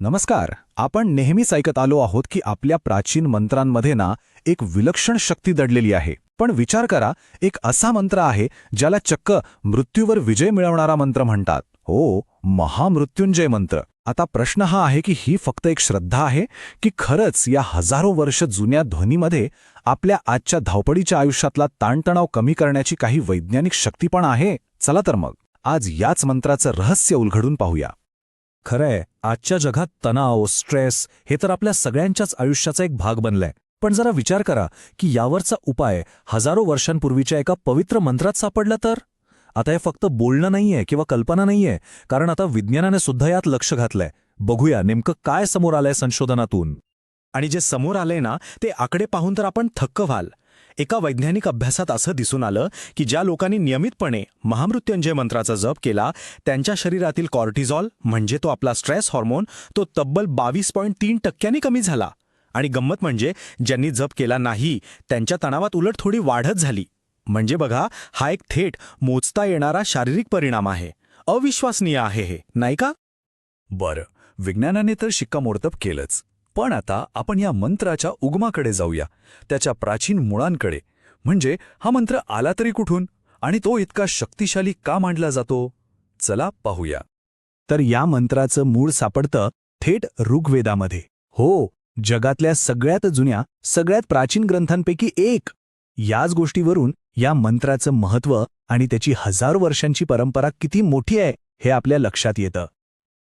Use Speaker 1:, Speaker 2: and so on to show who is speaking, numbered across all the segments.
Speaker 1: नमस्कार. आपण नेहमीच ऐकत आलो आहोत की आपल्या प्राचीन मंत्रांमध्ये ना एक विलक्षण शक्ती दडलेली आहे. पण विचार करा एक असा मंत्र आहे ज्याला चक्क मृत्यूवर विजय मिळवणारा मंत्र म्हणतात. हो महामृत्युंजय मंत्र. आता प्रश्न हा आहे की ही फक्त एक श्रद्धा आहे की खरंच या हजारो वर्ष जुन्या ध्वनीमध्ये आपल्या आजच्या धावपडीच्या आयुष्यातला ताणतणाव कमी करण्याची काही वैज्ञानिक शक्ती पण आहे? चला तर मग. आज याच मंत्राचं रहस्य उलघडून पाहूया.
Speaker 2: खरंय आजच्या जगात तणाव स्ट्रेस हे तर आपल्या सगळ्यांच्याच आयुष्याचा एक भाग बनलाय. पण जरा विचार करा की यावरचा उपाय हजारो वर्षांपूर्वीच्या एका पवित्र मंत्रात सापडला तर? आता हे फक्त बोलणं नाहीये किंवा कल्पना नाहीये कारण आता विज्ञानाने सुद्धा यात लक्ष घातलंय. बघूया नेमकं काय समोर आलंय संशोधनातून.
Speaker 3: आणि जे समोर आलंय ना ते आकडे पाहून तर आपण थक्क व्हाल. एका वैज्ञानिक अभ्यासात असं दिसून आलं की ज्या लोकांनी नियमितपणे महामृत्युंजय मंत्राचा जप केला त्यांच्या शरीरातील कॉर्टिझॉल म्हणजे तो आपला स्ट्रेस हॉर्मोन तो तब्बल बावीस पॉईंट तीन टक्क्यांनी कमी झाला. आणि गंमत म्हणजे ज्यांनी जप केला नाही त्यांच्या तणावात उलट थोडी वाढत झाली. म्हणजे बघा हा एक थेट मोजता येणारा शारीरिक परिणाम आहे. अविश्वसनीय आहे हे नाही का?
Speaker 2: बरं. विज्ञानाने तर शिक्कामोर्तब केलंच. पण आता आपण या मंत्राच्या उगमाकडे जाऊया त्याच्या प्राचीन मुळांकडे. म्हणजे हा मंत्र आला तरी कुठून आणि तो इतका शक्तिशाली का मांडला जातो? चला पाहूया.
Speaker 1: तर या मंत्राचं मूळ सापडतं थेट ऋग्वेदामध्ये. हो जगातल्या सगळ्यात जुन्या सगळ्यात प्राचीन ग्रंथांपैकी एक. याच गोष्टीवरून या मंत्राचं महत्त्व आणि त्याची हजारो वर्षांची परंपरा किती मोठी आहे हे आपल्या लक्षात येतं.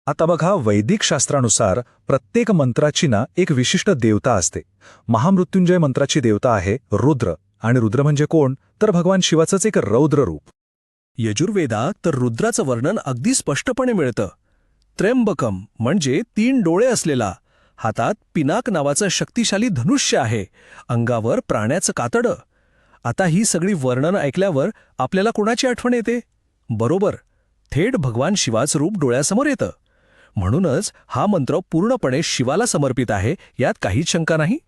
Speaker 2: आता बघा वैदिक शास्त्रानुसार प्रत्येक मंत्राची ना एक विशिष्ट देवता असते. महामृत्युंजय मंत्राची देवता आहे रुद्र. आणि रुद्र म्हणजे कोण? तर भगवान शिवाचंच एक रौद्र रूप.
Speaker 3: यजुर्वेदात तर रुद्राचं वर्णन अगदी स्पष्टपणे मिळतं. त्र्यंबकम म्हणजे तीन डोळे असलेला. हातात पिनाक नावाचं शक्तिशाली धनुष्य आहे. अंगावर प्राण्याचं कातडं. आता ही सगळी वर्णनं ऐकल्यावर आपल्याला कोणाची आठवण येते? बरोबर. थेट भगवान शिवाचं रूप डोळ्यासमोर येतं. म्हणूनच हा मंत्र पूर्णपणे शिवाला समर्पित आहे यात काहीच शंका नाही.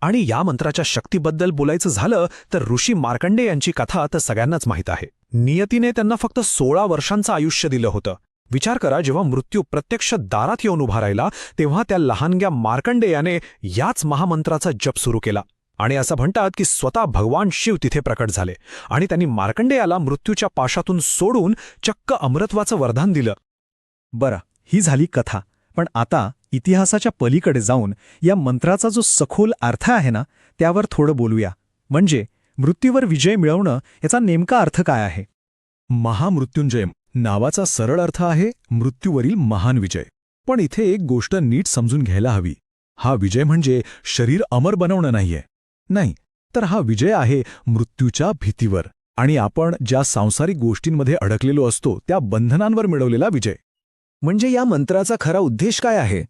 Speaker 1: आणि या मंत्राच्या शक्तीबद्दल बोलायचं झालं तर ऋषी मार्कंडे यांची कथा तर सगळ्यांनाच माहीत आहे. नियतीने त्यांना फक्त सोळा वर्षांचं आयुष्य दिलं होतं. विचार करा जेव्हा मृत्यू प्रत्यक्ष दारात येऊन उभा राहिला तेव्हा त्या लहानग्या मार्कंडे याने याच महामंत्राचा जप सुरू केला. आणि असं म्हणतात की स्वतः भगवान शिव तिथे प्रकट झाले. आणि त्यांनी मार्कंडेयाला मृत्यूच्या पाशातून सोडून चक्क अमृत्वाचं वरदान दिलं. बरं ही झाली कथा. पण आता इतिहासाच्या पलीकडे जाऊन या मंत्राचा जो सखोल अर्थ आहे ना त्यावर थोडं बोलूया. म्हणजे मृत्यूवर विजय मिळवणं याचा नेमका अर्थ काय आहे? महामृत्युंजय नावाचा सरळ अर्थ आहे मृत्यूवरील महान विजय. पण इथे एक गोष्ट नीट समजून घ्यायला हवी. हा विजय म्हणजे शरीर अमर बनवणं नाहीये. नाही तर हा विजय आहे मृत्यूच्या भीतीवर. आणि आपण ज्या सांसारिक गोष्टींमध्ये अडकलेलो असतो त्या बंधनांवर मिळवलेला विजय.
Speaker 4: म्हणजे या मंत्राचा खरा उद्देश काय आहे?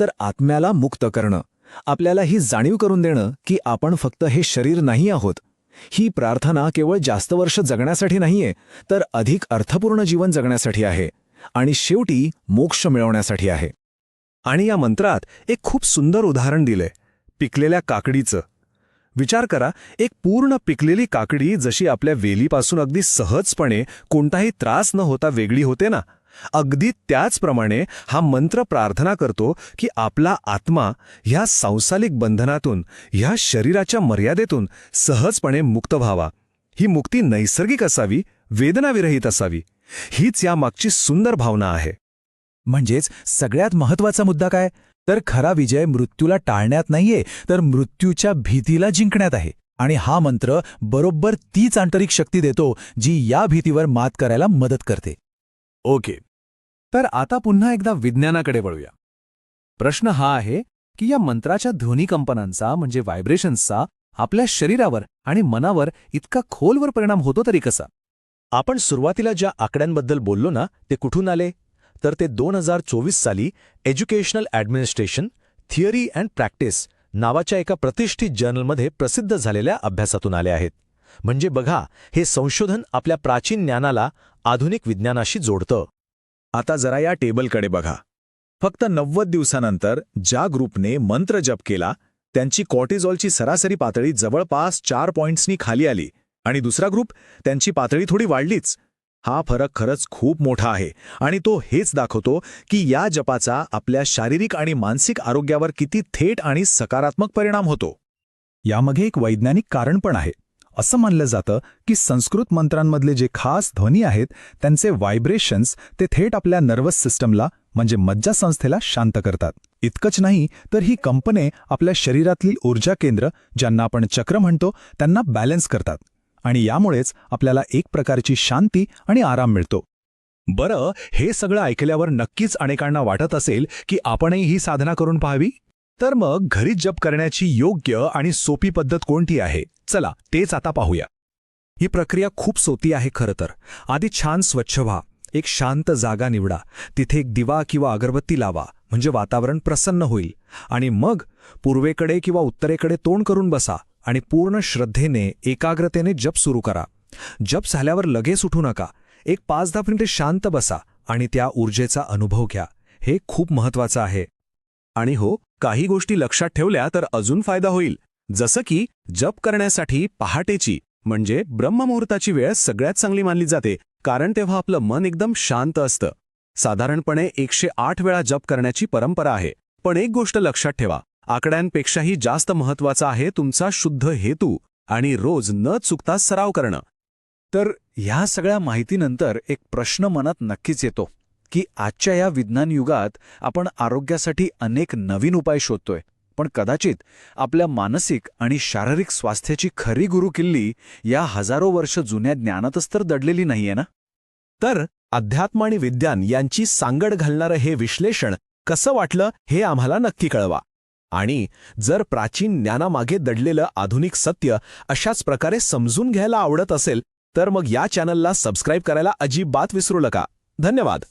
Speaker 4: तर आत्म्याला मुक्त करणं. आपल्याला ही जाणीव करून देणं की आपण फक्त हे शरीर नाही आहोत. ही प्रार्थना केवळ जास्त वर्ष जगण्यासाठी नाहीये तर अधिक अर्थपूर्ण जीवन जगण्यासाठी आहे आणि शेवटी मोक्ष मिळवण्यासाठी आहे.
Speaker 3: आणि या मंत्रात एक खूप सुंदर उदाहरण दिलंय पिकलेल्या काकडीचं. विचार करा एक पूर्ण पिकलेली काकडी जशी आपल्या वेलीपासून अगदी सहजपणे कोणताही त्रास न होता वेगळी होते ना? अगदी त्याचप्रमाणे हा मंत्र प्रार्थना करतो की आपला आत्मा ह्या सांसारिक बंधनातून ह्या शरीराच्या मर्यादेतून सहजपणे मुक्त व्हावा. ही मुक्ती नैसर्गिक असावी वेदनाविरहित असावी. हीच यामागची सुंदर भावना आहे.
Speaker 1: म्हणजेच सगळ्यात महत्त्वाचा मुद्दा काय? तर खरा विजय मृत्यूला टाळण्यात नाहीये तर मृत्यूच्या भीतीला जिंकण्यात आहे. आणि हा मंत्र बरोबर तीच आंतरिक शक्ती देतो जी या भीतीवर मात करायला मदत करते. ओके. तर आता पुन्हा एकदा विज्ञानाकडे वळूया. प्रश्न हा आहे की या मंत्राच्या ध्वनिकंपनांचा म्हणजे व्हायब्रेशन्सचा आपल्या शरीरावर आणि मनावर इतका खोलवर परिणाम होतो तरी कसा?
Speaker 3: आपण सुरुवातीला ज्या आकड्यांबद्दल बोललो ना ते कुठून आले? तर ते दोन हजार चोवीस साली educational administration theory and practice नावाच्या एका प्रतिष्ठित जर्नलमध्ये प्रसिद्ध झालेल्या अभ्यासातून आले आहेत. म्हणजे बघा हे संशोधन आपल्या प्राचीन ज्ञानाला आधुनिक विज्ञानाशी जोडतं.
Speaker 2: आता जरा या टेबलकडे बघा. फक्त नव्वद दिवसानंतर ज्या ग्रुपने मंत्र जप केला त्यांची कॉर्टिझॉलची सरासरी पातळी जवळपास चार पॉइंट्सनी खाली आली आणि दुसरा ग्रुप त्यांची पातळी थोडी वाढलीच.
Speaker 3: हा फरक खरंच खूप मोठा आहे आणि तो हेच दाखवतो की या जपाचा आपल्या शारीरिक आणि मानसिक आरोग्यावर किती थेट आणि सकारात्मक परिणाम होतो.
Speaker 5: यामागे एक वैज्ञानिक कारण पण आहे. असं मानलं जातं की संस्कृत मंत्रांमधले जे खास ध्वनी आहेत त्यांचे व्हायब्रेशन्स ते थेट आपल्या नर्वस सिस्टमला म्हणजे मज्जासंस्थेला शांत करतात. इतकंच नाही तर ही कंपने आपल्या शरीरातील ऊर्जा केंद्र ज्यांना आपण चक्र म्हणतो त्यांना बॅलन्स करतात. आणि यामुळेच आपल्याला एक प्रकारची शांती आणि आराम मिळतो.
Speaker 1: बरं हे सगळं ऐकल्यावर नक्कीच अनेकांना वाटत असेल की आपणही ही साधना करून पाहावी? तर मग घरीच जप करण्याची योग्य आणि सोपी पद्धत कोणती आहे? चला तेच आता पाहूया.
Speaker 2: ही प्रक्रिया खूप सोपी आहे खरं तर. आधी छान स्वच्छ व्हा. एक शांत जागा निवडा. तिथे एक दिवा किंवा अगरबत्ती लावा म्हणजे वातावरण प्रसन्न होईल. आणि मग पूर्वेकडे किंवा उत्तरेकडे तोंड करून बसा आणि पूर्ण श्रद्धेने एकाग्रतेने जप सुरू करा. जप झाल्यावर लगेच उठू नका. एक पाच दहा मिनिटे शांत बसा आणि त्या ऊर्जेचा अनुभव घ्या. हे खूप महत्वाचं आहे.
Speaker 3: आणि हो काही गोष्टी लक्षात ठेवल्या तर अजून फायदा होईल. जसं की जप करण्यासाठी पहाटेची म्हणजे ब्रह्ममुहूर्ताची वेळ सगळ्यात चांगली मानली जाते कारण तेव्हा आपलं मन एकदम शांत असतं. साधारणपणे एकशे आठ वेळा जप करण्याची परंपरा आहे. पण एक गोष्ट लक्षात ठेवा आकड्यांपेक्षाही जास्त महत्त्वाचा आहे तुमचा शुद्ध हेतू आणि रोज न चुकता सराव करणं.
Speaker 4: तर ह्या सगळ्या माहितीनंतर एक प्रश्न मनात नक्कीच येतो. की आजच्या या विज्ञान युगात आपण आरोग्यासाठी अनेक नवीन उपाय शोधतोय. पण कदाचित आपल्या मानसिक आणि शारीरिक स्वास्थ्याची खरी गुरुकिल्ली या हजारो वर्ष जुन्या ज्ञानातच तर दडलेली नाहीये ना?
Speaker 3: तर अध्यात्म आणि विज्ञान यांची सांगड घालणारं हे विश्लेषण कसं वाटलं हे आम्हाला नक्की कळवा. आणि जर प्राचीन ज्ञानामागे दडलेलं आधुनिक सत्य अशाच प्रकारे समजून घ्यायला आवडत असेल तर मग या चॅनलला सबस्क्राईब करायला अजिबात विसरू नका. धन्यवाद.